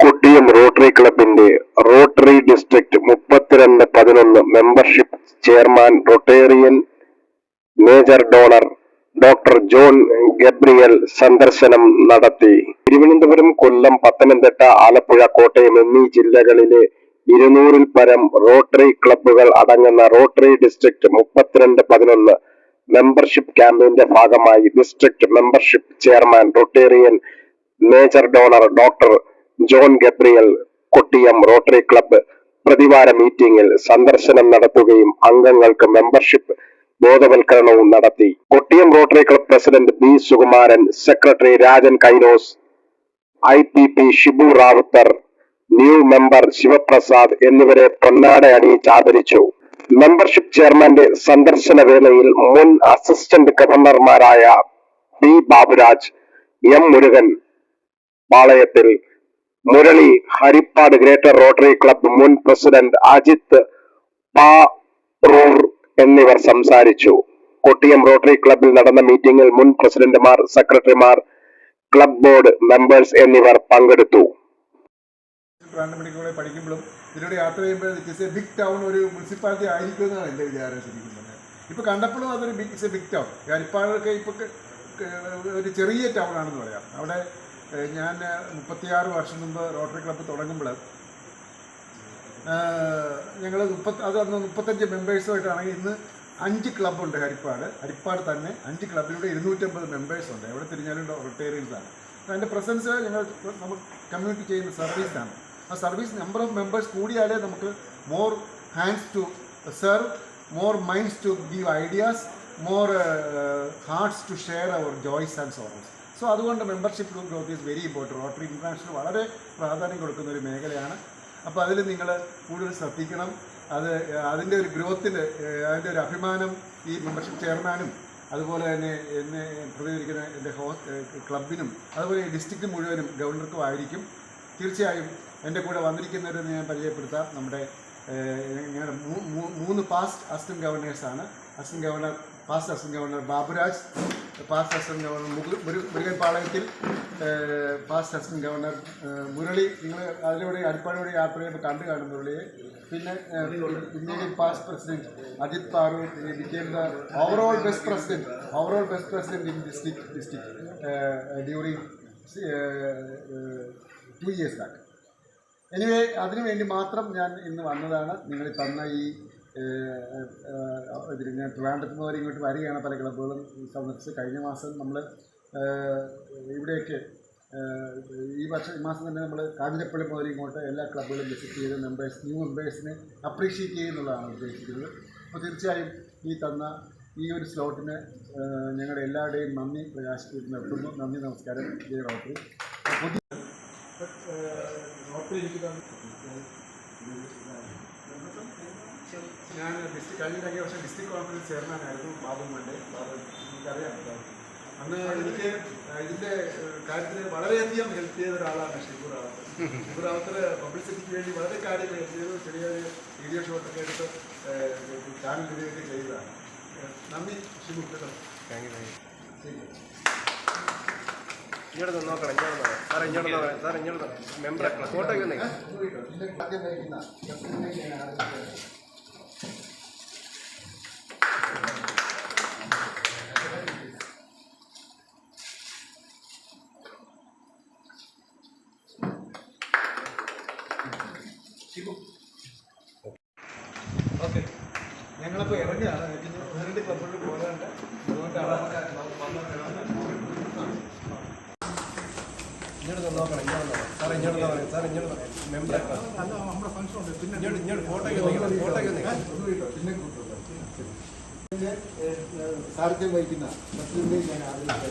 Kottiyam rotary ക്ലബിന്റെ rotary district മുപ്പത്തിരണ്ട് പതിനൊന്ന് membership chairman Rotarian major donor doctor John Gabriel സന്ദർശനം നടത്തി. തിരുവനന്തപുരം കൊല്ലം പത്തനംതിട്ട ആലപ്പുഴ കോട്ടയം എന്നീ ജില്ലകളിലെ ഇരുന്നൂറിൽ പരം റോട്ടറി ക്ലബ്ബുകൾ അടങ്ങുന്ന റോട്ടറി ഡിസ്ട്രിക്ട് മുപ്പത്തിരണ്ട് പതിനൊന്ന് മെമ്പർഷിപ്പ് ക്യാമ്പയിന്റെ ഭാഗമായി district membership chairman Rotarian major donor doctor John Gabriel Kottiyam rotary club പ്രതിവാര മീറ്റിംഗിൽ സന്ദർശനം നടത്തുകയും അംഗങ്ങൾക്ക് മെമ്പർഷിപ്പ് ബോധവൽക്കരണവും നടത്തി. Kottiyam rotary club president B Sukumaran secretary Rajan Kainos I P P Shibu Ravuthar new member Sivaprasad എന്നിവരെ പൊന്നാട അണിയിച്ച് ആദരിച്ചു. മെമ്പർഷിപ്പ് ചെയർമാന്റെ സന്ദർശന വേളയിൽ മുൻ അസിസ്റ്റന്റ് ഗവർണർമാരായ പി ബാബുരാജ് എം മുരുകൻ പാളയത്തിൽ Murali Haripad greater rotary club മുൻ പ്രസിഡന്റ് അജിത് പാറൂർ എന്നിവർ സംസാരിച്ചു. കൊട്ടിയം റോട്ടറി ക്ലബ്ബിൽ നടന്ന മീറ്റിംഗിൽ മുൻ പ്രസിഡന്റുമാർ സെക്രട്ടറിമാർ ക്ലബ് ബോർഡ് മെമ്പേഴ്സ് എന്നിവർ പങ്കെടുത്തു. ഇപ്പൊ യാത്ര ബിഗ് ടൗൺ ഒരു മുനിസിപ്പാലിറ്റി കണ്ടപ്പോഴും അതൊരു big it's a big town ഹരിപ്പാടൊക്കെ ഇപ്പോൾ ഒരു ചെറിയ ടൗൺ ആണെന്ന് പറയാം. അവിടെ ഞാൻ മുപ്പത്തിയാറ് വർഷം മുമ്പ് റോട്ടറി ക്ലബ്ബ് തുടങ്ങുമ്പോൾ ഞങ്ങൾ മുപ്പത്തി അത് അന്ന് മുപ്പത്തഞ്ച് മെമ്പേഴ്സുമായിട്ടാണെങ്കിൽ ഇന്ന് അഞ്ച് ക്ലബ്ബുണ്ട് ഹരിപ്പാട്. ഹരിപ്പാട് തന്നെ അഞ്ച് ക്ലബ്ബിലൂടെ ഇരുന്നൂറ്റമ്പത് മെമ്പേഴ്സുണ്ട്. എവിടെ തിരിഞ്ഞാലും റൊട്ടേറിയൻസ് ആണ് അപ്പോൾ അതിന്റെ പ്രസൻസ് ഞങ്ങൾ നമ്മൾ കമ്മ്യൂണിറ്റി ചെയ്യുന്ന സർവീസാണ്. ആ സർവീസ് നമ്പർ ഓഫ് മെമ്പേഴ്സ് കൂടിയാലേ നമുക്ക് more hands to serve more minds to give ideas more hearts to share our joys and sorrows. So അതുകൊണ്ട് membership growth is very important rotary international വളരെ പ്രാധാന്യം കൊടുക്കുന്ന ഒരു മേഖലയാണ്. അപ്പോൾ അതിൽ നിങ്ങൾ കൂടുതൽ ശ്രദ്ധിക്കണം. അത് അതിന്റെ ഒരു ഗ്രോത്തിൽ അതിന്റെ ഒരു അഭിമാനം ഈ മെമ്പർഷിപ്പ് ചെയർമാനും അതുപോലെ തന്നെ എന്നെ പ്രതികരിക്കുന്ന എന്റെ ഹോ ക്ലബിനും അതുപോലെ ഡിസ്ട്രിക്റ്റ് മുഴുവനും ഗവർണർക്കും ആയിരിക്കും. തീർച്ചയായും എന്റെ കൂടെ വന്നിരിക്കുന്നവരെന്ന് ഞാൻ പരിചയപ്പെടുത്താം. നമ്മുടെ ഞങ്ങളുടെ മൂന്ന് past assistant ഗവർണേഴ്സാണ് assistant governor past assistant governor Baburaj past assistant governor മുരു- മുരു- മുരുകൻ പാളയത്തിൽ പാസ്റ്റ് അസിസ്റ്റന്റ് ഗവർണർ മുരളി നിങ്ങൾ അതിലൂടെ അരിപ്പാടിലൂടെ യാത്ര ചെയ്യുമ്പോൾ കണ്ടു കാണും മുരളിയെ. പിന്നെ ഇന്ത്യയിൽ past president Ajith Paroor became overall best president overall best president in district district during two years back anyway അതിനുവേണ്ടി മാത്രം ഞാൻ ഇന്ന് വന്നതാണ്. നിങ്ങൾ തന്ന ഈ ഞാൻ ട്രിവാൻഡ്രത്ത് നിന്ന് വരെ ഇങ്ങോട്ട് വരികയാണ് പല ക്ലബ്ബുകളും. സന്ദർശിച്ച് കഴിഞ്ഞ മാസം നമ്മൾ ഇവിടെയൊക്കെ ഈ വർഷം ഈ മാസം തന്നെ നമ്മൾ കാഞ്ഞിരപ്പള്ളി മുതൽ ഇങ്ങോട്ട് എല്ലാ ക്ലബ്ബുകളും വിസിറ്റ് ചെയ്ത് മെമ്പേഴ്സ് ന്യൂ മെമ്പേഴ്സിനെ അപ്രീഷിയേറ്റ് ചെയ്യുന്നുള്ളതാണ് ഉദ്ദേശിക്കുന്നത്. അപ്പോൾ തീർച്ചയായും ഈ തന്ന ഈ ഒരു സ്ലോട്ടിന് ഞങ്ങളുടെ എല്ലാവരുടെയും നന്ദി പ്രകാശിപ്പിച്ച് നിർത്തുന്നു നന്ദി നമസ്കാരം. ജയ റോട്ടറി പുതിയ ഞാൻ ഡിസ്ട്രിക്ട് കഴിഞ്ഞ കഴിഞ്ഞ വർഷം ഡിസ്ട്രിക്ട് കോൺഫറൻസ് ചെയർമാനായിരുന്നു ബാബു മണ്ഡേ ബാബു എനിക്കറിയാം. അന്ന് എനിക്ക് ഇതിന്റെ കാര്യത്തിൽ വളരെയധികം ഹെൽപ്പ് ചെയ്ത ഒരാളാണ് ഷിബു റാവത്ത് ഷിബു റാവത്ത് പബ്ലിസിറ്റിക്ക് വേണ്ടി വളരെ കാര്യങ്ങൾ ഹെൽപ്പ് ചെയ്തു ചെറിയ ചെറിയ വീഡിയോ ഷോട്ടൊക്കെ എടുത്ത് ചാനൽ വീഡിയോ ചെയ്തതാണ് നന്ദി ഷിബു കേട്ടോ ഇങ്ങോട്ട് നോക്കണം ഇങ്ങോട്ട് നോക്കണം സാർ ഇങ്ങോട്ട് നോക്കണം സാർ ഇങ്ങോട്ട് മെമ്പർ ഫോട്ടോ വന്നേ ഞങ്ങളിപ്പോൾ ഇറങ്ങുകയാണ് എനിക്ക് രണ്ട് ക്ലബുകളിൽ പോകാനുണ്ട് അതുകൊണ്ടാണ് ഇങ്ങോട്ട് നോക്കണം ഇങ്ങോട്ട് സാറേ ഇങ്ങോട്ട് നോക്കണം സാറേ ഇങ്ങോട്ട് ഉണ്ട്. പിന്നെ ഇങ്ങോട്ട് ഇങ്ങോട്ട് ഫോട്ടോ വന്നേ പിന്നെ സാരഥ്യം വഹിക്കുന്ന ഞാൻ ആദരിക്കുന്നത്